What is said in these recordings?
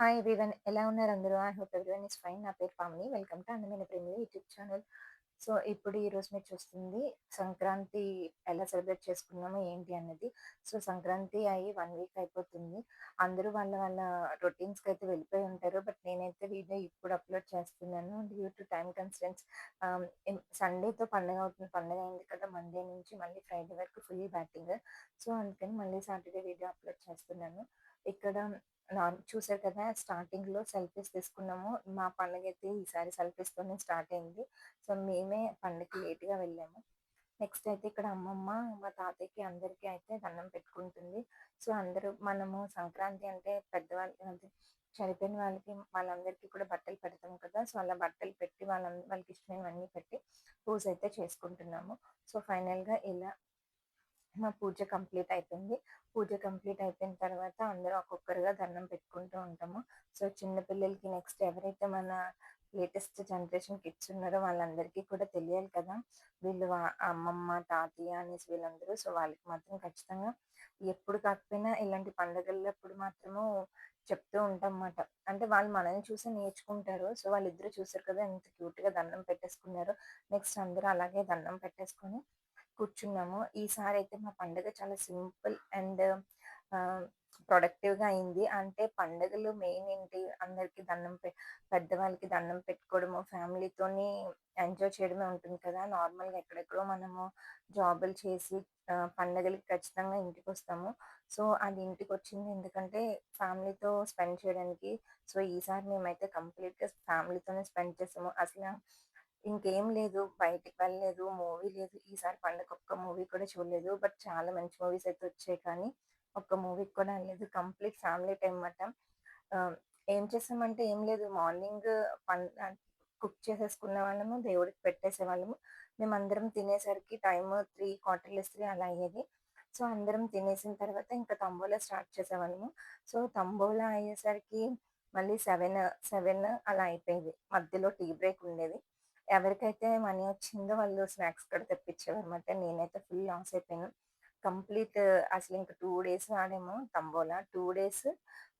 Hi everyone ఎలా ఉన్నారు? అందరూ? I hope everyone is fine నా పేరు పామిని వెల్కమ్ టు అందమైన ప్రేమి యూట్యూబ్ ఛానల్ సో ఇప్పుడు ఈరోజు మీరు చూస్తుంది సంక్రాంతి ఎలా సెలబ్రేట్ చేసుకున్నామో ఏంటి అన్నది. సో సంక్రాంతి అయ్యి వన్ వీక్ అయిపోతుంది. అందరూ వాళ్ళ వాళ్ళ రొటీన్స్కి అయితే వెళ్ళిపోయి ఉంటారు. బట్ నేనైతే వీడియో ఇప్పుడు అప్లోడ్ చేస్తున్నాను. డ్యూ టు టైం కన్స్టెన్స్ సండేతో పండగ అవుతుంది. పండగ అయింది కదా మండే నుంచి మళ్ళీ ఫ్రైడే వరకు ఫుల్ బ్యాటింగ్ సో అందుకని మళ్ళీ సాటర్డే వీడియో అప్లోడ్ చేస్తున్నాను. ఇక్కడ నార్ చూసారు కదా స్టార్టింగ్‌లో సెల్ఫీస్ తీసుకున్నాము. మా పండగైతే ఈసారి సెల్ఫీస్‌తోనే స్టార్ట్ అయింది. సో, మేమే పండగకి లేట్‌గా వెళ్ళాము. నెక్స్ట్ అయితే ఇక్కడ అమ్మమ్మ, మా తాతయ్యకి అందరికీ అయితే దండం పెట్టుకుంటుంది. సో, అందరూ మనము సంక్రాంతి అంటే పెద్దవాళ్ళు చనిపోయిన వాళ్ళకి వాళ్ళందరికీ కూడా బట్టలు పెడతాం కదా! సో, అలా బట్టలు పెట్టి వాళ్ళ వాళ్ళకి ఇష్టమైనవన్నీ పెట్టి పూజ అయితే చేసుకుంటున్నాము. సో, ఫైనల్‌గా ఇలా మా పూజ కంప్లీట్ అయిపోయింది. పూజ కంప్లీట్ అయిపోయిన తర్వాత అందరూ ఒక్కొక్కరుగా దండం పెట్టుకుంటూ ఉంటాము. సో, చిన్న పిల్లలకి నెక్స్ట్ ఎవరైతే మన లేటెస్ట్ జనరేషన్ కిడ్స్ ఉన్నారో వాళ్ళందరికీ కూడా తెలియాలి కదా! వీళ్ళు అమ్మమ్మ, తాతయ్య అనేసి వీళ్ళందరూ. సో, వాళ్ళకి మాత్రం ఖచ్చితంగా ఎప్పుడు కాకపోయినా ఇలాంటి పండుగలప్పుడు మాత్రము చెప్తూ ఉంటామన్నమాట. అంటే వాళ్ళు మనల్ని చూసి నేర్చుకుంటారు. సో, వాళ్ళిద్దరూ చూసారు కదా! ఎంత క్యూట్‌గా దండం పెట్టేసుకున్నారు నెక్స్ట్ అందరూ అలాగే దండం పెట్టేసుకొని కూర్చున్నాము. ఈసారి అయితే మా పండుగ చాలా సింపుల్ అండ్ ప్రొడక్టివ్‌గా అయింది. అంటే పండుగలు మెయిన్ ఏంటి అందరికి దండం పె పెద్దవాళ్ళకి దండం పెట్టుకోవడము, ఫ్యామిలీతోని ఎంజాయ్ చేయడమే ఉంటుంది కదా! నార్మల్‌గా ఎక్కడెక్కడో మనము జాబులు చేసి పండుగలకి ఖచ్చితంగా ఇంటికొస్తాము. సో, అది ఇంటికి వచ్చింది ఎందుకంటే ఫ్యామిలీతో స్పెండ్ చేయడానికి. సో, ఈసారి మేమైతే కంప్లీట్‌గా ఫ్యామిలీతోనే స్పెండ్ చేసాము. అసలు ఇంకేం లేదు. బయటికి వెళ్ళలేదు. మూవీ లేదు. ఈసారి పండుగ ఒక్క మూవీ కూడా చూడలేదు. బట్ చాలా మంచి మూవీస్ అయితే వచ్చాయి కానీ, ఒక్క మూవీకి కూడా వెళ్ళలేదు. కంప్లీట్ ఫ్యామిలీ టైం మాట. ఏం చేసామంటే ఏం లేదు. మార్నింగ్ పన్ కుక్ చేసేసుకున్న వాళ్ళము. దేవుడికి పెట్టేసే వాళ్ళము మేమందరం తినేసరికి టైము 3 క్వార్టర్‌లెస్ త్రీ అలా అయ్యేది. సో, అందరం తినేసిన తర్వాత ఇంకా తంబోలా స్టార్ట్ చేసేవాళ్ళము. సో, తంబోలా అయ్యేసరికి మళ్ళీ 7, 7 అలా అయిపోయేది. మధ్యలో టీ బ్రేక్ ఉండేది. ఎవరికైతే మనీ వచ్చిందో వాళ్ళు స్నాక్స్ కూడా తెప్పించేవారన్నమాట. నేనైతే ఫుల్ లాస్ అయిపోయాను. కంప్లీట్ అసలు ఇంక టూ డేస్ ఆడేమో తంబోలా. టూ డేస్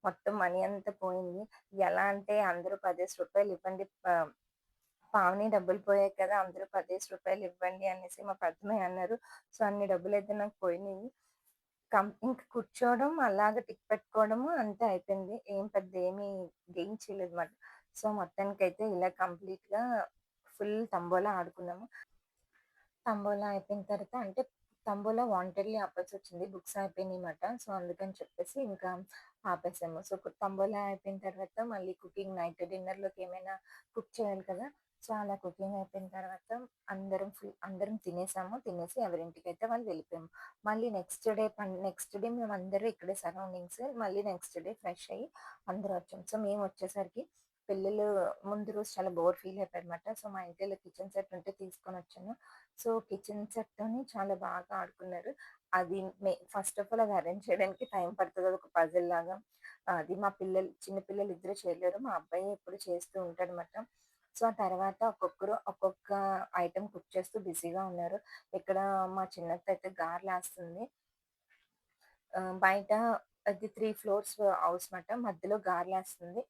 మొత్తం మనీ అంతా పోయింది. ఎలా అంటే అందరూ పదేసి రూపాయలు ఇవ్వండి పావుని డబ్బులు పోయాయి కదా! అందరూ పదేసి రూపాయలు ఇవ్వండి అనేసి మా పెద్దమ్మాయి అన్నారు. సో, అన్ని డబ్బులు అయితే నాకు పోయినాయి. కం ఇంక కూర్చోవడం, అలాగా టిక్ పెట్టుకోవడము అంతే అయిపోయింది. ఏం పెద్ద ఏమీ గెయిన్ చేయలేదన్నమాట. సో, మొత్తానికైతే ఇలా కంప్లీట్‌గా ఫుల్ తంబోలా ఆడుకున్నాము. తంబోలా అయిపోయిన తర్వాత అంటే తంబోలా వాంటెడ్‌లీ ఆపాల్సొచ్చింది. బుక్స్ అయిపోయినాయన్నమాట. సో, అందుకని చెప్పేసి ఇంకా ఆపేసాము. సో, తంబోలా అయిపోయిన తర్వాత మళ్ళీ కుకింగ్ నైట్ డిన్నర్‌లోకి ఏమైనా కుక్ చేయాలి కదా! సో, అలా కుకింగ్ అయిపోయిన తర్వాత అందరం ఫుల్ అందరం తినేసాము. తినేసి ఎవరింటికైతే వాళ్ళు వెళ్ళిపోయాము. మళ్ళీ నెక్స్ట్ డే నెక్స్ట్ డే మేము అందరూ ఇక్కడే సరౌండింగ్స్. మళ్ళీ నెక్స్ట్ డే ఫ్రెష్ అయ్యి అందరూ వచ్చాము. సో, మేము వచ్చేసరికి పిల్లలు ముందు రోజు చాలా బోర్ ఫీల్ అయిపోయారన్నమాట. సో, మా ఇంట్లో కిచెన్ సెట్ ఉంటే తీసుకొని వచ్చాను సో, కిచెన్ సెట్‌తోని చాలా బాగా ఆడుకున్నారు. అది మే ఫస్ట్ ఆఫ్ ఆల్ అది అరేంజ్ చేయడానికి టైం పడుతుంది అది ఒక పజిల్ లాగా. అది మా పిల్లలు చిన్న పిల్లలు ఇద్దరు చేయలేరు. మా అబ్బాయి ఎప్పుడు చేస్తూ ఉంటాడు అనమాట సో, ఆ తర్వాత ఒక్కొక్కరు ఒక్కొక్క ఐటమ్ కుక్ చేస్తూ బిజీగా ఉన్నారు. ఇక్కడ మా చిన్నత్తయితే గారెలేస్తుంది. ఆహ్, బయట అది త్రీ ఫ్లోర్స్ హౌస్ మాట. మధ్యలో గారెలేస్తుంది.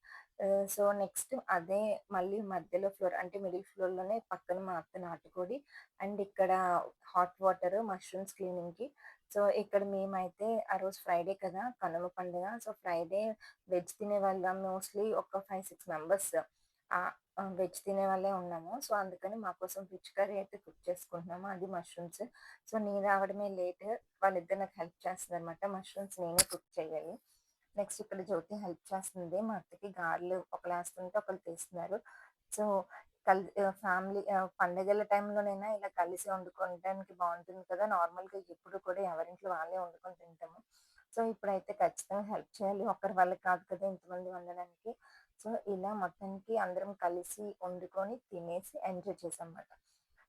సో, నెక్స్ట్ అదే మళ్ళీ మధ్యలో ఫ్లోర్ అంటే మిడిల్ ఫ్లోర్‌లోనే పక్కన మా అత్త నాటుకోడి అండ్ ఇక్కడ హాట్ వాటర్, మష్రూమ్స్ క్లీనింగ్‌కి. సో, ఇక్కడ మేమైతే ఆ రోజు ఫ్రైడే కదా! కనుమ పండుగ. సో, ఫ్రైడే వెజ్ తినే వాళ్ళం మోస్ట్‌లీ ఒక 5, 6 మెంబర్స్ వెజ్ తినే వాళ్ళే ఉన్నాము. సో, అందుకని మా కోసం ఫిష్ కర్రీ అయితే కుక్ చేసుకుంటున్నాము. అది మష్రూమ్స్. సో, నేను రావడమే లేట్. వాళ్ళిద్దరు నాకు హెల్ప్ చేస్తున్నారన్నమాట. మష్రూమ్స్ నేనే కుక్ చేయాలి. నెక్స్ట్ ఇక్కడ జ్యోతి హెల్ప్ చేస్తుంది. మా అత్తకి గారెలు ఒకళ్ళేస్తుంటే ఒకళ్ళు తీస్తున్నారు. సో, కల్ ఫ్యామిలీ పండగల టైంలోనైనా ఇలా కలిసి వండుకోవడానికి బాగుంటుంది కదా! నార్మల్‌గా ఎప్పుడు కూడా ఎవరింట్లో వాళ్ళే వండుకొని తింటాము. సో, ఇప్పుడైతే ఖచ్చితంగా హెల్ప్ చేయాలి. ఒకరి వల్ల కాదు కదా! ఇంతమంది వండడానికి. సో, ఇలా మొత్తానికి అందరం కలిసి వండుకొని, తినేసి ఎంజాయ్ చేసామన్నమాట.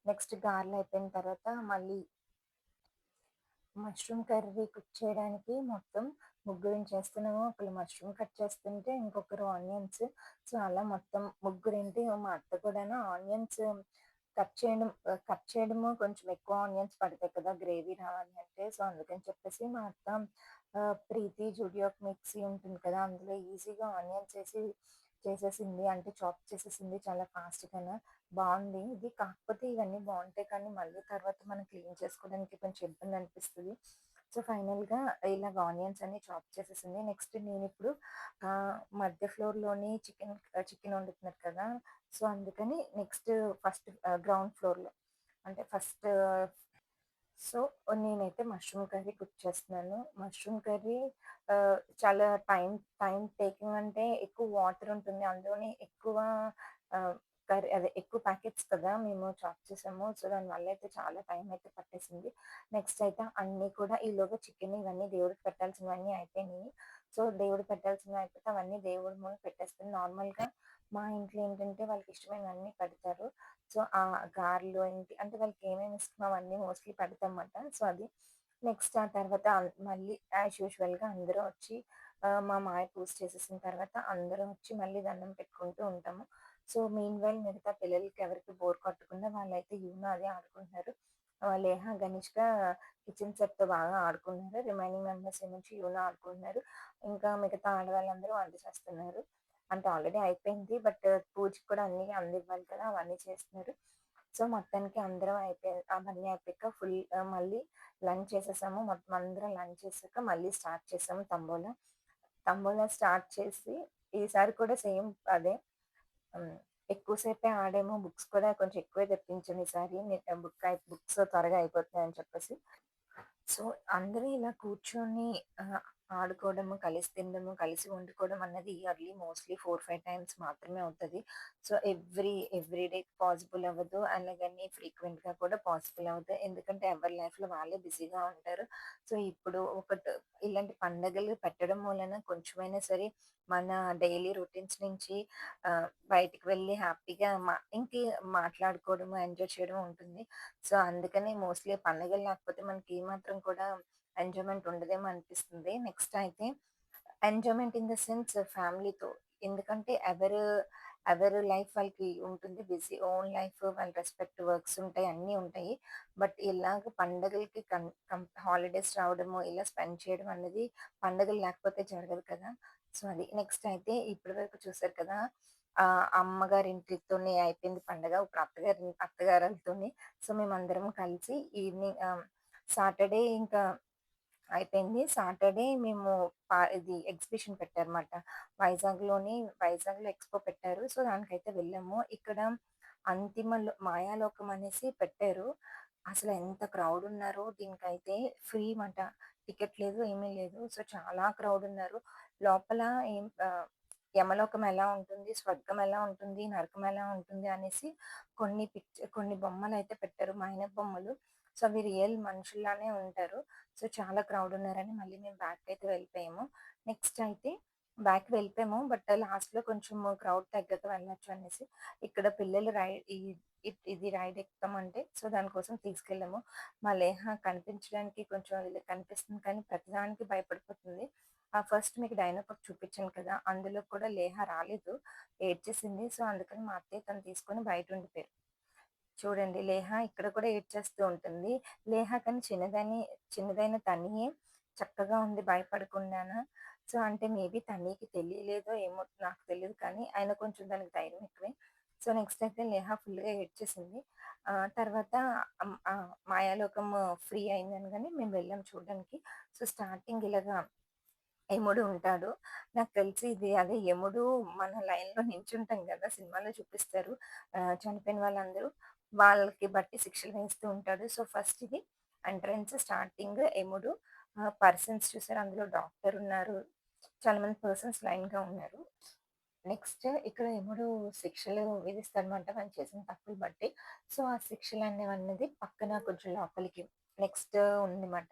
నెక్స్ట్ గారెలు అయిపోయిన తర్వాత మళ్ళీ మష్రూమ్ కర్రీ కుక్ చేయడానికి మొత్తం ముగ్గురం చేస్తున్నాము. ఒకళ్ళు మష్రూమ్ కట్ చేస్తుంటే, ఇంకొకరు ఆనియన్స్. సో, అలా మొత్తం ముగ్గురేంటి మా అత్త కూడాను ఆనియన్స్ కట్ చేయడం కట్ చేయడము కొంచెం ఎక్కువ ఆనియన్స్ పడతాయి కదా! గ్రేవీ రావాలి అంటే. సో, అందుకని చెప్పేసి మా అత్త ప్రీతి జుడియో మిక్సీ ఉంటుంది కదా! అందులో ఈజీగా ఆనియన్స్ వేసి చేసేసింది. అంటే చాప్ చేసేసింది చాలా ఫాస్ట్గా బాగుంది ఇది. కాకపోతే ఇవన్నీ బాగుంటాయి కానీ మళ్ళీ తర్వాత మనం క్లీన్ చేసుకోవడానికి కొంచెం ఇబ్బంది అనిపిస్తుంది సో, ఫైనల్‌గా ఇలాగ ఆనియన్స్ అన్ని చాప్ చేసేసింది. నెక్స్ట్ నేను ఇప్పుడు మధ్య ఫ్లోర్‌లోని చికెన్ చికెన్ వండుతున్నారు కదా! సో, అందుకని నెక్స్ట్ ఫస్ట్ గ్రౌండ్ ఫ్లోర్‌లో అంటే ఫస్ట్ సో, నేనైతే మష్రూమ్ కర్రీ కుక్ చేస్తున్నాను. మష్రూమ్ కర్రీ చాలా టైం టైం టేకింగ్ అంటే ఎక్కువ వాటర్ ఉంటుంది. అందులోనే ఎక్కువ కర్రీ అదే ఎక్కువ ప్యాకెట్స్ కదా! మేము చాప్ చేసాము. సో, దానివల్ల అయితే చాలా టైం అయితే పట్టేసింది. నెక్స్ట్ అయితే అన్నీ కూడా ఈలోగా చికెన్ ఇవన్నీ దేవుడికి పెట్టాల్సినవన్నీ అయిపోయినాయి. సో, దేవుడు పెట్టాల్సినవి అయిపోతే అవన్నీ దేవుడి ముందు పెట్టేస్తాను. నార్మల్‌గా మా ఇంట్లో ఏంటంటే వాళ్ళకి ఇష్టమైనవన్నీ పెడతారు. సో, ఆ గారెలు ఏంటి అంటే వాళ్ళకి ఏమేమి ఇష్టం అవన్నీ మోస్ట్‌లీ పెడతామన్నమాట సో, అది. నెక్స్ట్ ఆ తర్వాత మళ్ళీ యాజ్ యూజువల్‌గా అందరూ వచ్చి మా మాయ పూజ చేసేసిన తర్వాత అందరం వచ్చి మళ్ళీ దండం పెట్టుకుంటూ ఉంటాము. సో, మీన్‌వైల్ మిగతా పిల్లలకి ఎవరికి బోర్ కొట్టకుండా వాళ్ళైతే యూనో అదే ఆడుకుంటున్నారు. లేహ గణేష్గా కిచెన్ సెట్‌తో బాగా ఆడుకున్నారు. రిమైనింగ్ మెంబర్స్ నుంచి యూనో ఆడుకుంటున్నారు. ఇంకా మిగతా ఆడవాళ్ళందరూ వంట చేస్తున్నారు. అంటే ఆల్రెడీ అయిపోయింది. బట్ పూజకి కూడా అన్ని అందివ్వాలి కదా! అవన్నీ చేస్తున్నారు. సో, మొత్తానికి అందరం అయిపోయి అవన్నీ అయిపోయాక ఫుల్ మళ్ళీ లంచ్ చేసేసాము. మొత్తం అందరం లంచ్ చేసాక మళ్ళీ స్టార్ట్ చేసాము తంబోలా. తంబోలా స్టార్ట్ చేసి ఈసారి కూడా సేమ్ అదే ఎక్కువ సేపే ఆడాము. బుక్స్ కూడా కొంచెం ఎక్కువే తెప్పించండి ఈసారి. బుక్ బుక్స్ త్వరగా అయిపోతున్నాయని చెప్పేసి. సో, అందరూ ఇలా కూర్చొని ఆడుకోవడము, కలిసి తినడము, కలిసి వండుకోవడం అన్నది ఇయర్లీ మోస్ట్‌లీ 4, 5 టైమ్స్ మాత్రమే అవుతుంది so, every every day possible అవ్వదు. అలాగని ఫ్రీక్వెంట్‌గా కూడా పాసిబుల్ అవ్వదు. ఎందుకంటే ఎవరి లైఫ్‌లో వాళ్ళే బిజీగా ఉంటారు. సో, ఇప్పుడు ఒకటి ఇలాంటి పండగలు పెట్టడం వలన కొంచెమైనా సరే మన డైలీ రొటీన్స్ నుంచి బయటికి వెళ్ళి హ్యాపీగా మా ఇంకే మాట్లాడుకోవడము, ఎంజాయ్ చేయడం ఉంటుంది. సో, అందుకనే మోస్ట్‌లీ పండగలు లేకపోతే మనకి ఏమాత్రం కూడా ఎంజాయ్‌మెంట్ ఉండదేమో అనిపిస్తుంది. నెక్స్ట్ అయితే ఎంజాయ్‌మెంట్ ఇన్ ద సెన్స్ ఫ్యామిలీతో. ఎందుకంటే ఎవరు ఎవరి లైఫ్ వాళ్ళకి ఉంటుంది. బిజీ ఓన్ లైఫ్ వాళ్ళ రెస్పెక్ట్ వర్క్స్ ఉంటాయి. అన్నీ ఉంటాయి. బట్ ఇలాగ పండగలకి కం కం హాలిడేస్ రావడము, ఇలా స్పెండ్ చేయడం అనేది పండగలు లేకపోతే జరగదు కదా! సో, అది. నెక్స్ట్ అయితే ఇప్పటి వరకు చూసారు కదా! అమ్మగారి అమ్మగారింటితోనే అయిపోయింది పండగ. ఇప్పుడు అత్తగారి అత్తగారులతోనే సో, మేమందరం కలిసి ఈవినింగ్ సాటర్‌డే ఇంకా అయిపోయింది. సాటర్‌డే మేము పా ఇది ఎగ్జిబిషన్ పెట్టారన్నమాట. వైజాగ్‌లోని వైజాగ్‌లో ఎక్స్‌పో పెట్టారు. సో, దానికైతే వెళ్ళాము. ఇక్కడ అంతిమ మాయాలోకం అనేసి పెట్టారు. అసలు ఎంత క్రౌడ్ ఉన్నారో దీనికైతే ఫ్రీ మాట. టికెట్ లేదు, ఏమీ లేదు. సో, చాలా క్రౌడ్ ఉన్నారు. లోపల ఏం యమలోకం ఎలా ఉంటుంది, స్వర్గం ఎలా ఉంటుంది, నరకం ఎలా ఉంటుంది అనేసి కొన్ని పిక్చర్ కొన్ని బొమ్మలు అయితే పెట్టారు. మైనపు బొమ్మలు. సో, అవి రియల్ మనుషుల్లానే ఉంటారు. సో, చాలా క్రౌడ్ ఉన్నారని మళ్ళీ మేము బ్యాక్ అయితే వెళ్ళిపోయాము. నెక్స్ట్ అయితే బ్యాక్ వెళ్ళిపోయాము. బట్ లాస్ట్‌లో కొంచెం క్రౌడ్ తగ్గక వెళ్ళొచ్చు అనేసి ఇక్కడ పిల్లలు రైడ్ ఇది రైడ్ ఎక్కుతామంటే సో, దానికోసం తీసుకెళ్ళాము. మా లేహ కనిపించడానికి కొంచెం కనిపిస్తుంది కానీ ప్రతిదానికి భయపడిపోతుంది. ఆ! ఫస్ట్ మీకు డైనోపాక్ చూపించాను కదా! అందులో కూడా లేహ రాలేదు. ఏడ్చేసింది. సో, అందుకని మా అత్తయ్య తను తీసుకొని బయట ఉండిపోయారు. చూడండి లేహ ఇక్కడ కూడా ఏడ్చేస్తూ ఉంటుంది. లేహ కానీ చిన్నదని చిన్నదైన తనియే చక్కగా ఉంది భయపడకుండాన. సో, అంటే మేబీ తనీకి తెలియలేదో ఏమో నాకు తెలియదు కానీ ఆయన కొంచెం దానికి ధైర్యం ఎక్కువే. సో, నెక్స్ట్ అయితే లేహ ఫుల్‌గా ఏడ్చేసింది. ఆహ్, తర్వాత మాయాలోకం ఫ్రీ అయిందనగానే మేము వెళ్ళాం చూడడానికి. సో, స్టార్టింగ్ ఇలాగా యముడు ఉంటాడు. నాకు తెలిసి ఇది అదే యముడు మన లైన్‌లో నించుంటాం కదా సినిమాలో చూపిస్తారు. చనిపోయిన వాళ్ళందరూ వాళ్ళకి బట్టి శిక్షలు వేస్తూ ఉంటాడు. సో, ఫస్ట్ ఇది ఎంట్రన్స్ స్టార్టింగ్ ఎముడు పర్సన్స్ చూసారు అందులో డాక్టర్ ఉన్నారు. చాలా మంది పర్సన్స్ లైన్‌గా ఉన్నారు. నెక్స్ట్ ఇక్కడ ఎముడు శిక్షలు విధిస్తాడనమాట మనం చేసిన తప్పులు బట్టి. సో, ఆ శిక్షలు అనేవి అన్నది పక్కన కొంచెం లోపలికి నెక్స్ట్ ఉందన్నమాట.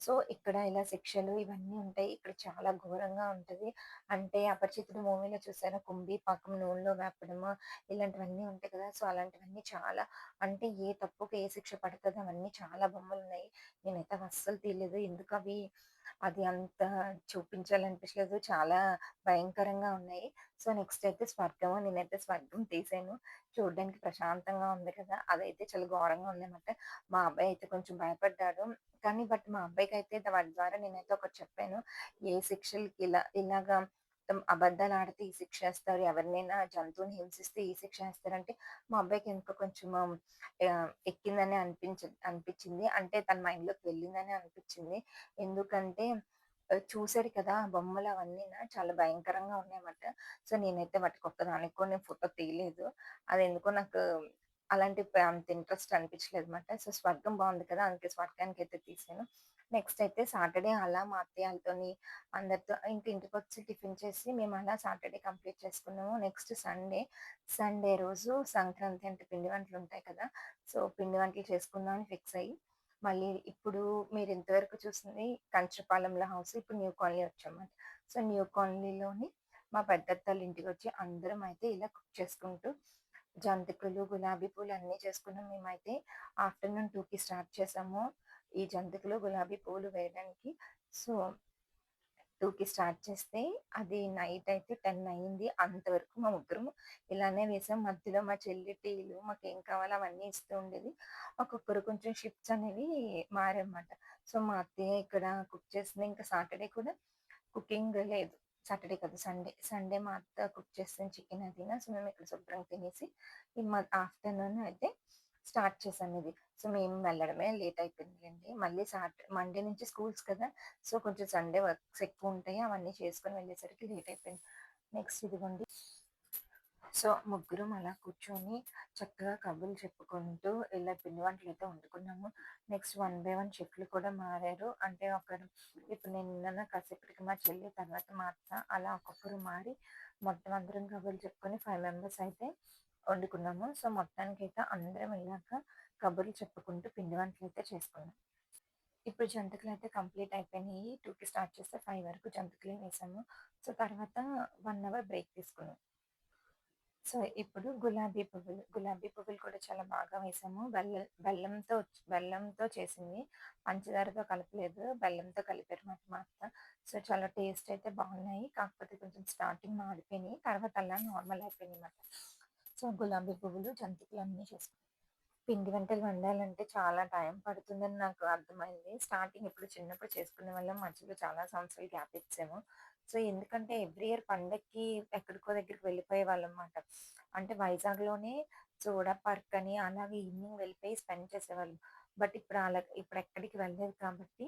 సో, ఇక్కడ ఇలా శిక్షలు ఇవన్నీ ఉంటాయి. ఇక్కడ చాలా ఘోరంగా ఉంటది. అంటే 'అపరిచితుడు' మూవీలో చూసారా కుంభీపాకం నూనెలో వేపడము ఇలాంటివన్నీ ఉంటాయి కదా! సో, అలాంటివన్నీ చాలా అంటే ఏ తప్పుకి ఏ శిక్ష పడుతుంది అవన్నీ చాలా బొమ్మలు ఉన్నాయి నేనైతే అవి అస్సలు తీయలేదు. అవి అది అంత చూపించాలనిపించలేదు. చాలా భయంకరంగా ఉన్నాయి. సో, నెక్స్ట్ అయితే స్వర్గము. నేనైతే స్వర్గం తీసాను. చూడడానికి ప్రశాంతంగా ఉంది కదా! అదైతే చాలా ఘోరంగా ఉందన్నమాట మా అబ్బాయి అయితే కొంచెం భయపడ్డాడు. కానీ బట్ మా అబ్బాయికైతే వాటి ద్వారా నేనైతే ఒకటి చెప్పాను. ఏ శిక్షలకి ఇలా ఇలాగా మొత్తం అబద్దాలాడితే ఈ శిక్ష వేస్తారు ఎవరినైనా జంతువుని హింసిస్తే ఈ శిక్ష వేస్తారంటే మా అబ్బాయికి ఇంకా కొంచెం ఎక్కిందని అనిపించ అనిపించింది. అంటే తన మైండ్‌లోకి వెళ్ళిందని అనిపించింది. ఎందుకంటే చూసాడు కదా! బొమ్మలు అవన్నీ చాలా భయంకరంగా ఉన్నాయన్నమాట. సో, నేనైతే వాటికి ఒక్కదానికి కూడా నేను ఫోటో తీయలేదు. అది ఎందుకో నాకు అలాంటి అంత ఇంట్రెస్ట్ అనిపించలేదు అనమాట సో, స్వర్గం బాగుంది కదా! అందుకే స్వర్గానికి అయితే తీసాను. నెక్స్ట్ అయితే సాటర్‌డే అలా మా అత్తయ్య అందరితో ఇంక ఇంటికొచ్చి టిఫిన్ చేసి మేము అలా సాటర్‌డే కంప్లీట్ చేసుకున్నాము. నెక్స్ట్ సండే, సండే రోజు సంక్రాంతి అంటే పిండి వంటలు ఉంటాయి కదా! సో, పిండి వంటలు చేసుకుందామని ఫిక్స్ అయ్యి, మళ్ళీ ఇప్పుడు మీరు ఇంతవరకు చూసింది కంచపాలెంలో హౌస్. ఇప్పుడు న్యూ కాలనీ వచ్చామన్నమాట. సో, న్యూ కాలనీలోని మా పెద్దత్తళ్ళ ఇంటికి వచ్చి అందరం అయితే ఇలా కుక్ చేసుకుంటూ జంతికలు, గులాబీ పూలు అన్నీ చేసుకున్నాం. మేమైతే ఆఫ్టర్‌నూన్ టూకి స్టార్ట్ చేసాము. ఈ జంతికలు, గులాబీ పూలు వేయడానికి. సో, టూకి స్టార్ట్ చేస్తే అది నైట్ అయితే 10 అయింది. అంతవరకు మా ముగ్గురం ఇలానే వేసాం. మధ్యలో మా చెల్లి టీలు మాకేం కావాలో అవన్నీ ఇస్తూ ఉండేది. ఒక్కొక్కరు కొంచెం షిఫ్ట్స్ అనేవి మారన్నమాట సో, మా అత్తయ్య ఇక్కడ కుక్ చేసింది. ఇంకా సాటర్‌డే కూడా కుకింగ్ లేదు. సాటర్‌డే కదా సండే. సండే మా అత్త కుక్ చేసిన చికెన్ అదీను. సో, మేము ఇక్కడ శుభ్రంగా తినేసి ఈ మ ఆఫ్టర్‌నూన్ అయితే స్టార్ట్ చేశాం ఇది. సో, మేము వెళ్ళడమే లేట్ అయిపోయిందిలెండి. మళ్ళీ సాట్ మండే నుంచి స్కూల్స్ కదా! సో, కొంచెం సండే వర్క్స్ ఎక్కువ ఉంటాయి అవన్నీ చేసుకొని వెళ్ళేసరికి లేట్ అయిపోయింది. నెక్స్ట్ ఇదిగోండి. సో, ముగ్గురం అలా కూర్చొని చక్కగా కబుర్లు చెప్పుకుంటూ ఇలా పిండి వంటలైతే వండుకున్నాము. నెక్స్ట్ వన్ బై వన్ చెట్లు కూడా మారారు. అంటే ఒకరు ఇప్పుడు నిన్న కాసేపటికి మా చెల్లి, తర్వాత మా అత్త అలా ఒక్కొక్కరు మారి మొత్తం అందరం కబుర్లు చెప్పుకొని ఫైవ్ మెంబర్స్ అయితే వండుకున్నాము. సో, మొత్తానికి అయితే అందరం వెళ్ళాక కబుర్లు చెప్పుకుంటూ పిండి వంటలు అయితే చేసుకున్నాం. ఇప్పుడు జంతికలు అయితే కంప్లీట్ అయిపోయినాయి. టూకి స్టార్ట్ చేస్తే ఫైవ్ వరకు జంతికలే వేసాము. సో, తర్వాత వన్ అవర్ బ్రేక్ తీసుకున్నాం. సో, ఇప్పుడు గులాబీ పువ్వులు. గులాబీ పువ్వులు కూడా చాలా బాగా వేసాము. బెల్ల బెల్లంతో బెల్లంతో చేసింది. పంచదారతో కలపలేదు. బెల్లంతో కలిపారు మాట అత్త. సో, చాలా టేస్ట్ అయితే బాగున్నాయి. కాకపోతే కొంచెం స్టార్టింగ్ మాడిపోయినాయి. తర్వాత అలా నార్మల్ అయిపోయినాయన్నమాట. సో, గులాబీ పువ్వులు, జంతికలు అన్నీ చేసుకున్నాం. పిండి వంటలు వండాలంటే చాలా టైం పడుతుందని నాకు అర్థమైంది. స్టార్టింగ్ ఇప్పుడు చిన్నప్పుడు చేసుకునే వాళ్ళం మధ్యలో చాలా సంవత్సరాలు గ్యాప్ ఇచ్చాము. సో, ఎందుకంటే ఎవ్రీ ఇయర్ పండక్కి ఎక్కడికో దగ్గరికి వెళ్ళిపోయే వాళ్ళం అనమాట అంటే వైజాగ్‌లోనే సోడా పార్క్ అని అలాగే ఈవినింగ్ వెళ్ళిపోయి స్పెండ్ చేసేవాళ్ళం. బట్ ఇప్పుడు అలా ఇప్పుడు ఎక్కడికి వెళ్ళలేదు కాబట్టి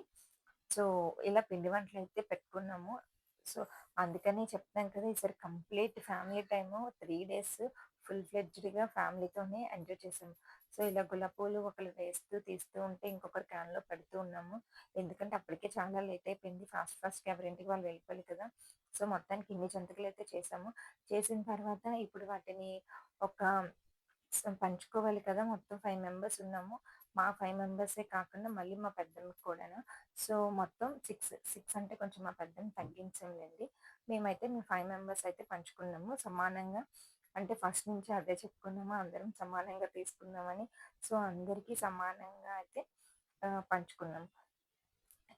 సో, ఇలా పిండి వంటలు అయితే పెట్టుకున్నాము. సో, అందుకనే చెప్తాను కదా! ఈసారి complete family time three days full ఫ్లెడ్జ్డ్‌గా ఫ్యామిలీతోనే ఎంజాయ్ చేసాము. సో, ఇలా గులాబీ పూలు ఒకరు వేస్తూ, తీస్తూ ఉంటే ఇంకొకరు క్యాన్‌లో పెడుతూ ఉన్నాము. ఎందుకంటే అప్పటికే చాలా లేట్ అయిపోయింది. ఫాస్ట్ ఫాస్ట్‌గా ఎవరింటికి వాళ్ళు వెళ్ళిపోవాలి కదా! సో, మొత్తానికి ఇన్ని అయితే చేసాము. చేసిన తర్వాత ఇప్పుడు వాటిని ఒక పంచుకోవాలి కదా! మొత్తం ఫైవ్ మెంబర్స్ ఉన్నాము. మా ఫైవ్ మెంబర్సే కాకుండా మళ్ళీ మా పెద్దమ్మకి కూడాను. సో, మొత్తం 6, 6 అంటే కొంచెం మా పెద్దమ్మ తగ్గించండి మేమైతే మేము ఫైవ్ మెంబర్స్ అయితే పంచుకున్నాము సమానంగా. అంటే ఫస్ట్ నుంచి అదే చెప్పుకున్నాము. అందరం సమానంగా తీసుకుందామని. సో, అందరికీ సమానంగా అయితే పంచుకున్నాం.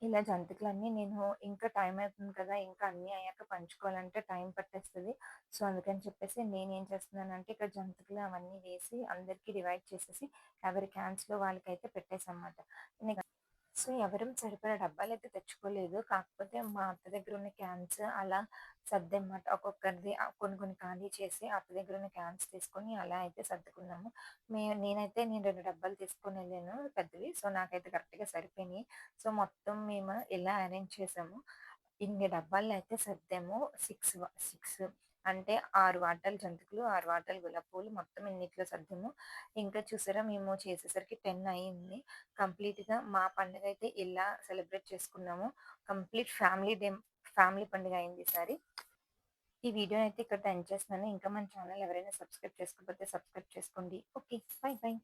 ఇలా జంతికలన్నీ నేను ఇంకా టైం అవుతుంది కదా! ఇంకా అన్నీ అయ్యాక పంచుకోవాలంటే టైం పట్టేస్తుంది సో, అందుకని చెప్పేసి నేను ఏం చేస్తున్నానంటే ఇక్కడ జంతికలు అవన్నీ వేసి అందరికీ డివైడ్ చేసేసి ఎవరి క్యాన్స్‌లో వాళ్ళకైతే పెట్టేసన్నమాట సో సో, ఎవరం సరిపడా అయితే తెచ్చుకోలేదు. కాకపోతే మా అత్త దగ్గర ఉన్న క్యాన్స్ అలా సర్దామన్నమాట. ఒక్కొక్కరిది కొన్ని కొన్ని ఖాళీ చేసి అత్త దగ్గర ఉన్న క్యాన్స్ తీసుకొని అలా అయితే సర్దుకున్నాము. మే నేనైతే నేను రెండు డబ్బాలు తీసుకొనెళ్ళాను పెద్దవి. సో, నాకైతే కరెక్ట్‌గా సరిపోయినాయి. సో, మొత్తం మేము ఇలా అరేంజ్ చేసాము. ఇన్ని డబ్బాల్లో అయితే సర్దాము. సిక్స్ సిక్స్ అంటే ఆరు వాటాలు జంతికలు, ఆరు వాటాలు గులాబీ పూలు మొత్తం ఇన్నిట్లో సర్దము ఇంకా చూసారా మేము చేసేసరికి 10 అయింది. కంప్లీట్‌గా మా పండుగ అయితే ఇలా సెలబ్రేట్ చేసుకున్నాము. కంప్లీట్ ఫ్యామిలీ డే ఫ్యామిలీ పండుగ అయింది ఈసారి. ఈ వీడియోనైతే ఇక్కడ ఎండ్ చేస్తున్నాను. ఇంకా మన ఛానల్ ఎవరైనా సబ్స్క్రైబ్ చేసుకోకపోతే సబ్స్క్రైబ్ చేసుకోండి. ఓకే. Bye bye.